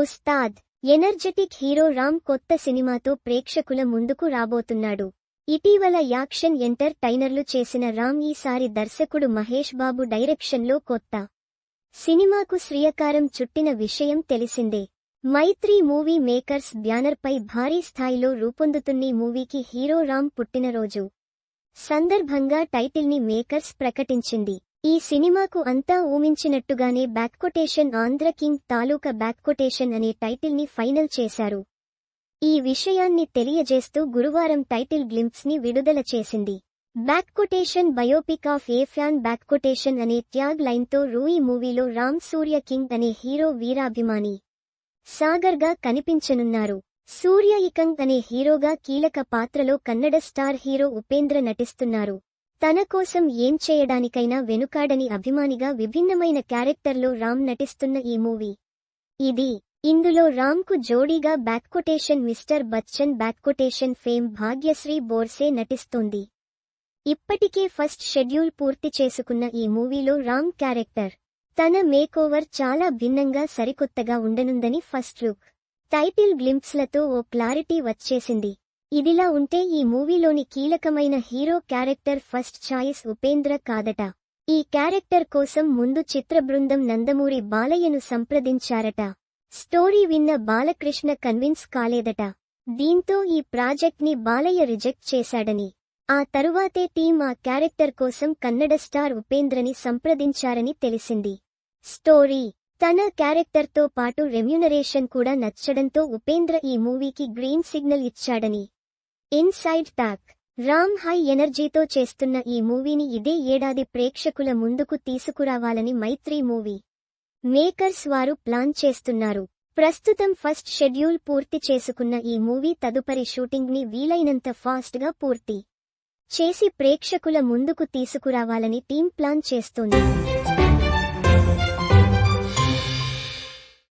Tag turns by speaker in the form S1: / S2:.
S1: Ustaad energetic hero Ram కొత్త సినిమాతో ప్రేక్షకుల ముందుకు రాబోతున్నాడు. ఇటీవల యాక్షన్ ఎంటర్ టైనర్లు చేసిన రామ్ ఈసారి దర్శకుడు మహేష్ బాబు డైరెక్షన్లో కొత్త సినిమాకు శ్రీయకారం చుట్టిన విషయం తెలిసిందే. మైత్రి మూవీ మేకర్స్ బ్యానర్పై భారీ స్థాయిలో రూపొందుతున్న మూవీకి హీరో రామ్ పుట్టినరోజు సందర్భంగా టైటిల్ని మేకర్స్ ప్రకటించింది. ఈ సినిమాకు అంతా ఊహించినట్టుగానే బ్యాక్కొటేషన్ ఆంధ్ర కింగ్ తాలూకా బ్యాక్కొటేషన్ అనే టైటిల్ని ఫైనల్ చేశారు. ఈ విషయాన్ని తెలియజేస్తూ గురువారం టైటిల్ గ్లింప్స్ని విడుదల చేసింది. బ్యాక్కొటేషన్ బయోపిక్ ఆఫ్ ఏ ఫ్యాన్ బ్యాక్కొటేషన్ అనే ట్యాగ్ లైన్తో రూయి మూవీలో రామ్ సూర్య కింగ్ అనే హీరో వీరాభిమాని సాగర్గా కనిపించనున్నారు. సూర్య ఇకంగ్ అనే హీరోగా కీలక పాత్రలో కన్నడ స్టార్ హీరో ఉపేంద్ర నటిస్తున్నారు. తన కోసం ఏం చేయడానికైనా వెనుకాడని అభిమానిగా విభిన్నమైన క్యారెక్టర్లో రామ్ నటిస్తున్న ఈ మూవీ. ఇది ఇందులో రామ్కు జోడీగా బ్యాక్కొటేషన్ మిస్టర్ బచ్చన్ బ్యాక్కొటేషన్ ఫేమ్ భాగ్యశ్రీ బోర్సే నటిస్తోంది. ఇప్పటికే ఫస్ట్ షెడ్యూల్ పూర్తి చేసుకున్న ఈ మూవీలో రామ్ క్యారెక్టర్ తన మేకోవర్ చాలా భిన్నంగా సరికొత్తగా ఉండనుందని ఫస్ట్ లుక్. టైటిల్ గ్లింప్స్లతో ఓ క్లారిటీ వచ్చేసింది. ఇదిలా ఉంటే ఈ మూవీలోని కీలకమైన hero character first choice Upendra కాదట. ఈ క్యారెక్టర్ కోసం ముందు చిత్ర బృందం నందమూరి బాలయ్యను సంప్రదించారట. స్టోరీ విన్న బాలకృష్ణ కన్విన్స్ కాలేదట. దీంతో ఈ ప్రాజెక్ట్ని బాలయ్య రిజెక్ట్ చేశాడని. ఆ తరువాతే టీం ఆ క్యారెక్టర్ కోసం కన్నడ స్టార్ ఉపేంద్రని సంప్రదించారని తెలిసింది. స్టోరీ. తన క్యారెక్టర్తో పాటు రెమ్యునరేషన్ కూడా నచ్చడంతో ఉపేంద్ర ఈ మూవీకి గ్రీన్ సిగ్నల్ ఇచ్చాడని. ఇన్సైడ్ టాక్ రామ్ హై ఎనర్జీతో చేస్తున్న ఈ మూవీని ఇదే ఏడాది ప్రేక్షకుల ముందుకు తీసుకురావాలని మైత్రి మూవీ మేకర్స్ వారు ప్లాన్ చేస్తున్నారు. ప్రస్తుతం ఫస్ట్ షెడ్యూల్ పూర్తి చేసుకున్న ఈ మూవీ తదుపరి షూటింగ్ని వీలైనంత ఫాస్ట్గా పూర్తి చేసి ప్రేక్షకుల ముందుకు తీసుకురావాలని టీం ప్లాన్ చేస్తోంది.